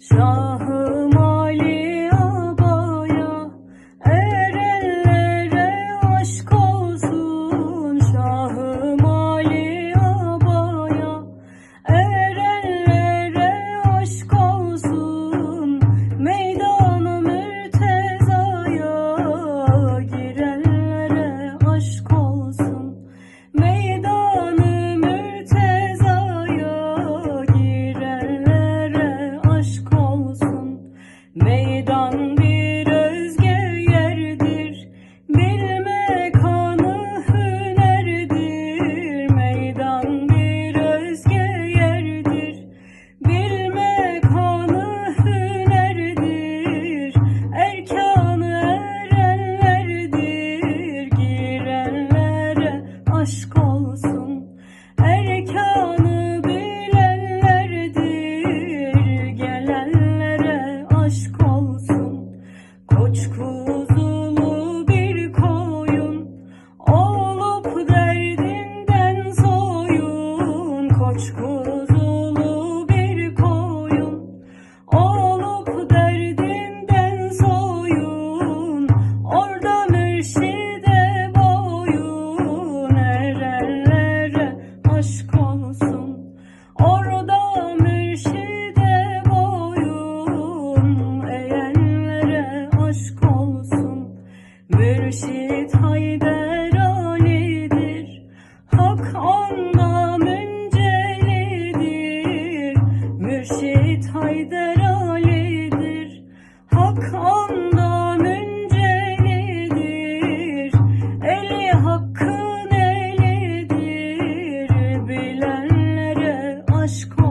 说 done. 주고 Hazret Haydar Ali'dir Hak ondan Eli Hakk'ın elidir. Bilenlere aşk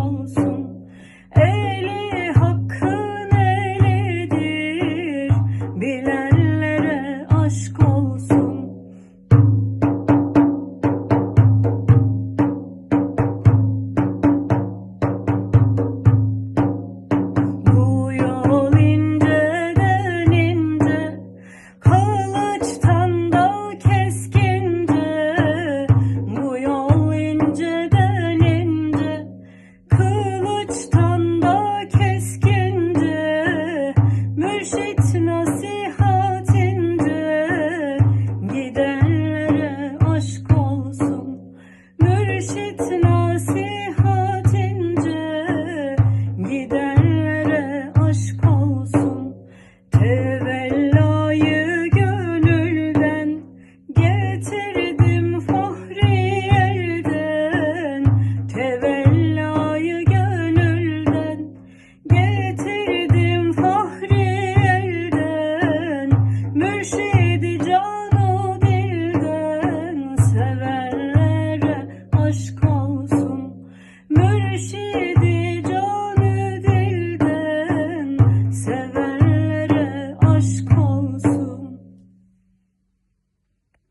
дошку.